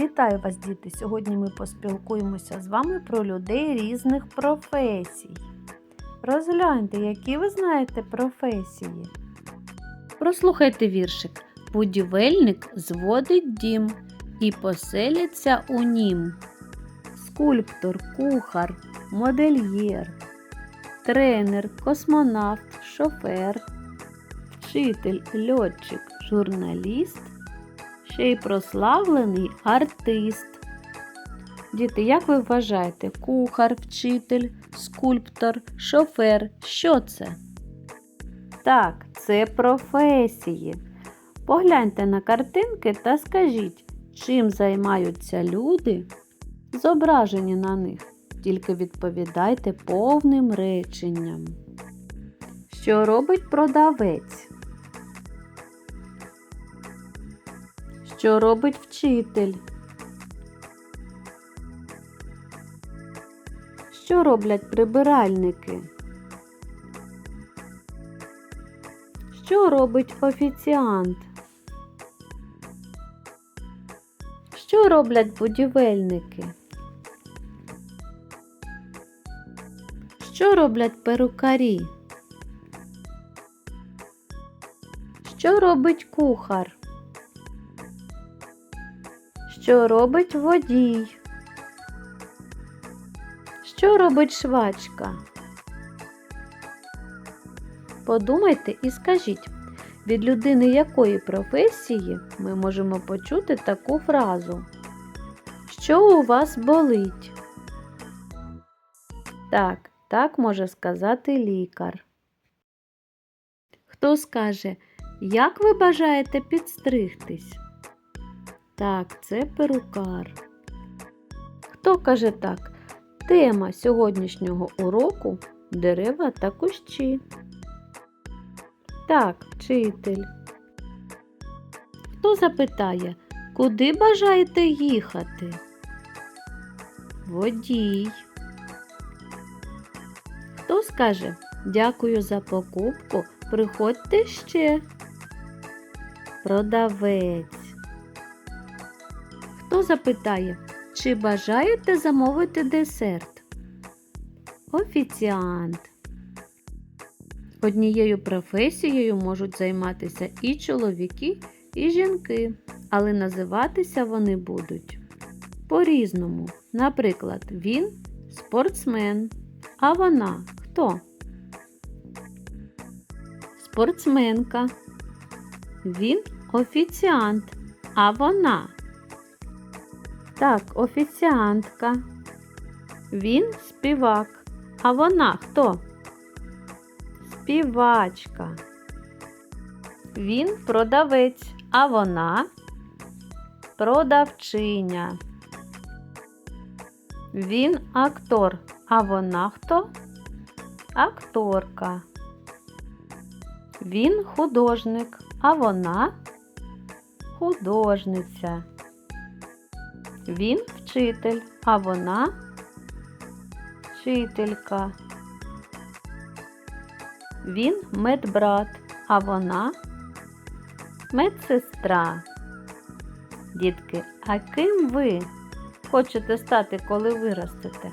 Вітаю вас, діти! Сьогодні ми поспілкуємося з вами про людей різних професій. Розгляньте, які ви знаєте професії. Прослухайте віршик. Будівельник зводить дім і поселиться у нім. Скульптор, кухар, модельєр, тренер, космонавт, шофер, вчитель, льотчик, журналіст ще й прославлений артист. Діти, як ви вважаєте, кухар, вчитель, скульптор, шофер що це? Так, це професії. Погляньте на картинки та скажіть, чим займаються люди, зображені на них. Тільки відповідайте повним реченням. Що робить продавець? Що робить вчитель? Що роблять прибиральники? Що робить офіціант? Що роблять будівельники? Що роблять перукарі? Що робить кухар? Що робить водій? Що робить швачка? Подумайте і скажіть, від людини якої професії ми можемо почути таку фразу? Що у вас болить? Так, так може сказати лікар. Хто скаже, як ви бажаєте підстригтись? Так, це перукар. Хто каже так? Тема сьогоднішнього уроку дерева та кущі. Так, вчитель. Хто запитає, куди бажаєте їхати? Водій. Хто скаже дякую за покупку, приходьте ще. Продавець. Запитає, чи бажаєте замовити десерт? Офіціант. Однією професією можуть займатися і чоловіки, і жінки, але називатися вони будуть по-різному. Наприклад, він спортсмен, а вона хто? Спортсменка. Він офіціант, а вона. Так, офіціантка. Він співак. А вона хто? Співачка. Він продавець, а вона продавчиня. Він актор, а вона хто? Акторка. Він художник, а вона художниця. Він вчитель, а вона вчителька. Він медбрат, а вона медсестра. Дітки, а ким ви хочете стати, коли виростете?